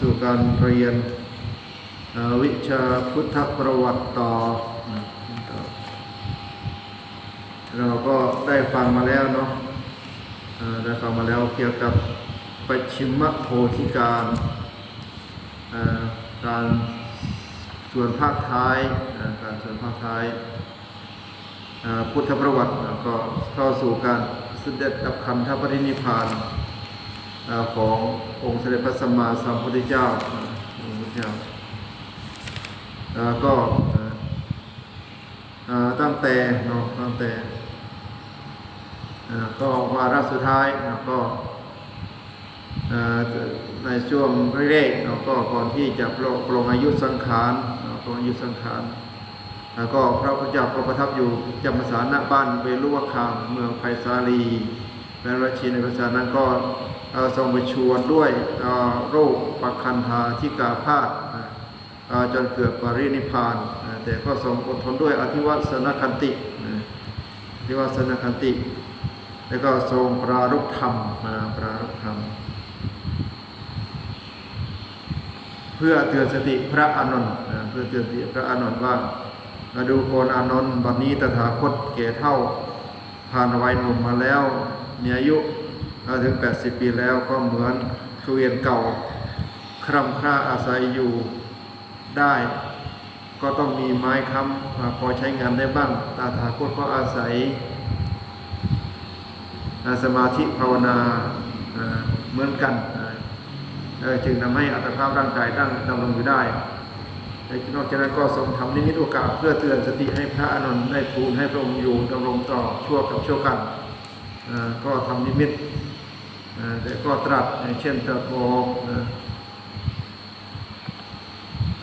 สู่การเรียนวิชาพุทธประวัติต่อ เราก็ได้ฟังมาแล้วเนาะได้ฟังมาแล้วเกี่ยวกับปัจฉิมโพธิการการส่วนภาคท้ายการส่วนภาคท้ายพุทธประวัติแล้วก็เข้าสู่การเสด็จดับขันธปรินิพาน ขององค์เสด็จพระสัมมาสัมพุทธเจ้าองค์พุทธเจ้าก็ตั้งแต่เนาะตั้งแต่ก็วาระสุดท้ายแล้วก็ในช่วงแรกๆเนาะก็ก่อนที่จะปลงปลงอายุสังขารปลงอายุสังขารแล้วก็พระพุทธเจ้าก็ประทับอยู่จำพรรษาณบ้านเวลุวคามเมืองไผ่สาลีแม้ราชีในภาษานั้นก็ ทรงประชวรด้วยโรคปักคันธาที่กาพาธจนเกิดปรินิพาน แต่ก็ทรงอดทนด้วยอธิวัสนคันติอธิวัสนคันติ แล้วก็ทรงปรารภธรรมนะปรารภธรรม เพื่อเตือนสติพระอานนท์เพื่อเตือนสติพระอานนท์ว่ามาดูโคนอานนท์บัดนี้ตถาคตแก่เท่าผ่านวัยหนุ่มมาแล้วมีอายุ มาถึง 80 ปีแล้วก็เหมือนเกวียนเก่า คร่ำคร่าอาศัยอยู่ได้ ก็ต้องมีไม้ค้ำพอใช้งานได้บ้างตาถาคตก็อาศัยอ่าสมาธิภาวนาเหมือนกันจึงทำให้อัตภาพร่างกายตั้งดำรงอยู่ได้นอกจากนั้นก็ทรงทำนิมิตโอกาสเพื่อเตือนสติให้พระอานนได้ทูลให้พระองค์อยู่ดำรงต่อชั่วกับชั่วกันก็ทำนิมิต แต่ก็ตรัสอย่างเช่นตรัสบอกอ่า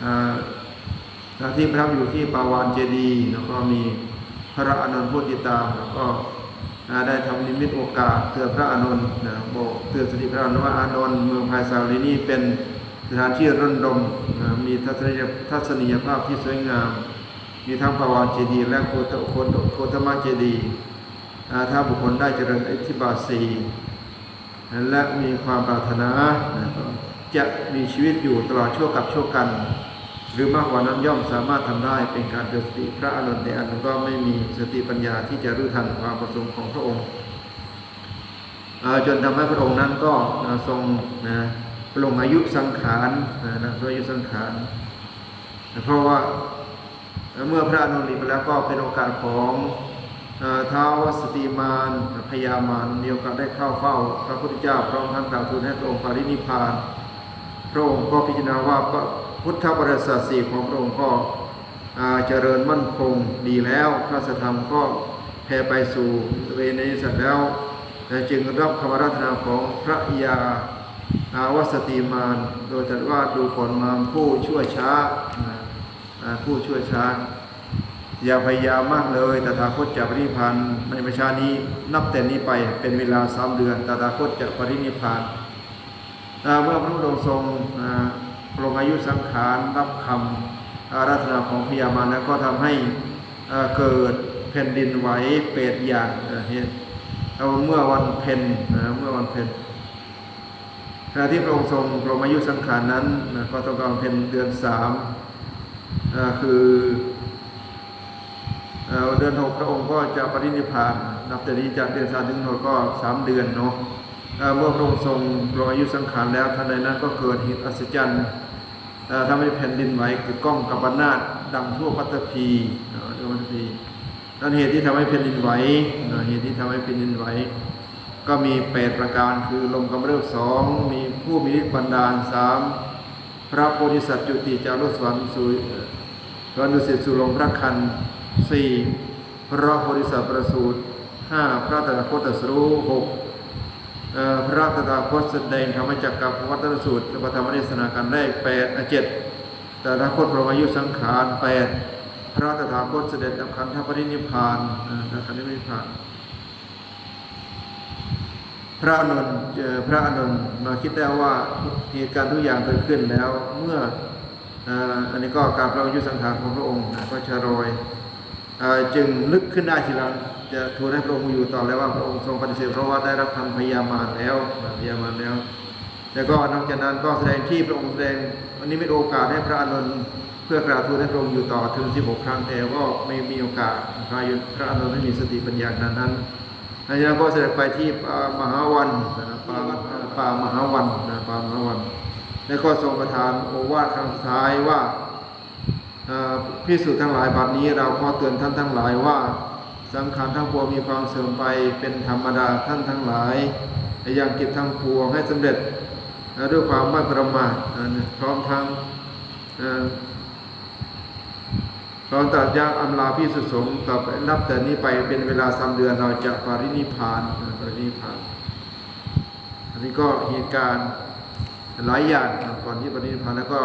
อ่าหน้าที่ประทับอยู่ที่ปาวานเจดีแล้วก็มีพระอานนท์ผู้ติตาแล้วก็ได้ทำนิมิตโอกาสเตือนพระอานนนะบอกเตือนสติพระอานนว่าอานนเมืองภายสาลีนี้เป็นสถานที่ร่นรมนะมีทัศนียทัศนียภาพที่สวยงาม มีทั้งภาวาเจดีและโคตโคตโคตมะเจดีท่าถ้าบุคคลได้เจริญอิทธิบาทสี และมีความปรารถนาจะมีชีวิตอยู่ตลอดชั่วกับชั่วกัน หรือมากกว่านั้นย่อมสามารถทำได้เป็นการเตือนสติพระอานนท์แต่อานนท์ก็ไม่มีสติปัญญาที่จะรู้ทันความประสงค์ของพระองค์จนทำให้พระองค์นั้นก็ทรงนะลงอายุสังขารนะนะปลงอายุสังขารเพราะว่าเมื่อพระอานนหลีไปแล้วก็เป็นโอกาสของ ท้าวสติมานพญามารมีโอกาสได้เข้าเฝ้า พระพุทธเจ้าพร้อมทั้งกล่าวทูลให้พระองค์ปรินิพานพระองค์ก็พิจารณาว่าพุทธบริษัทสี่ของพระองค์ก็เจริญมั่นคงดีแล้วพระธรรมก็แผ่ไปสู่เวเนสัตแล้วและจึงรับคำราธนาของพระยาอาวสติมาน โดยตรัสว่าดูผลมามผู้ชั่วช้าอ่าอ่าผู้ชั่วช้า อย่าพยายามมากเลยตถาคตจะปรินิพานในประชานี้นับแต่นี้ไปเป็นเวลาสามเดือนตถาคตจะปรินิพานเมื่อพระพุทธองค์ทรงอ่าปรงอายุสังขารรับคำอาราธนาของพญามารแล้วก็ทำให้เกิดแผ่นดินไหวเปรตอย่างเห็นเอาเมื่อวันเพ็ญเมื่อวันเพ็ญขณะที่พระองค์ทรงปรงอายุสังขารนั้นก็ต้องการเพ็ญเดือนสามคือ เดือนหกพระองค์ก็จะปรินิพพานนับแต่นี้จากเดือนสามถึงหกก็สามเดือนเนาะเมื่อพระองค์ทรงรองอายุสังขารแล้วทันใดนั้นก็เกิดเหตุอัศจรรย์ทำให้แผ่นดินไหวคือกล้องกับบรรนาดดังทั่วปัตตภีเอ่อทั่วปัตตภีนั่นเหตุที่ทำให้แผ่นดินไหวเอ่อเหตุที่ทำให้แผ่นดินไหวก็มีแปดประการคือลมกำเริบสองมีผู้มีฤทธิ์บันดาลสามพระโพธิสัตว์จุติจากโลกสวรรค์สู่สวรรค์ดุสิตสู่ลงพระคัน สี่พระโพธิสัตว์ประสูติห้าพระตถาคตสรู้หกพระตถาคตแสดงธรรมจักรกับวัตนสูตรพระธรรมเทศนาการแรกแปดเจ็ดตถาคตพระอายุสังขารแปดพระตถาคตเสด็จดับขันธปรินิพานอ่าดับขันธปรินิพพาน พระอานนพระอานนมาคิดได้ว่าเหตุการณ์ทุกอย่างเกิดขึ้นแล้วเมื่ออันนี้ก็การพระอายุสังขารของพระองค์ก็ชะรอย จึงนึกขึ้นได้ทีหลังจะทูลให้พระองค์อยู่ต่อแล้วว่าพระองค์ทรงปฏิเสธเพราะว่าได้รับคำพยามารแล้วพยามารแล้ว แล้วก็นอกจากนั้นก็แสดงที่พระองค์แสดงวันนี้เป็นโอกาสให้พระอานนเพื่อกราบทูลให้พระองค์อยู่ต่อถึง 16 ครั้งแต่ก็ไม่มีโอกาสพระยุทธพระอานนไม่มีสติปัญญาขนาดนั้นหลังจากนั้นก็เสด็จไปที่มหาวันนะป่าป่ามหาวันนะป่ามหาวัน แล้วก็ทรงประทานโอวาทครั้งสุดท้ายว่า พิสูจน์ทั้งหลายบัดนี้เราขอเตือนท่านทั้งหลายว่าสังขารทั้งปวงมีความเสื่อมไปเป็นธรรมดาท่านทั้งหลายยังกิจทั้งปวงให้สำเร็จด้วยความไม่ประมาทพร้อมทั้งพร้อมตัดยาอำลาพิสุสงต่อไปนับแต่นี้ไปเป็นเวลาสามเดือนเราจะปรินิพานปรินิพาน อันนี้ก็เหตุการณ์หลายอย่างก่อนที่ปรินิพานแล้วก็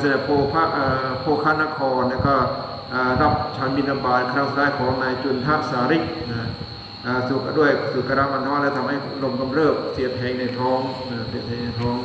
เสด็จโพพระโพคานครแล้วก็รับชันบินาบาตครั้งสุดท้ายของนายจุนทสาริกนะสุขด้วยสุกรมันท้อและทำให้ลมกำเริบเสียดแทงในท้องเสียดแทงในท้อง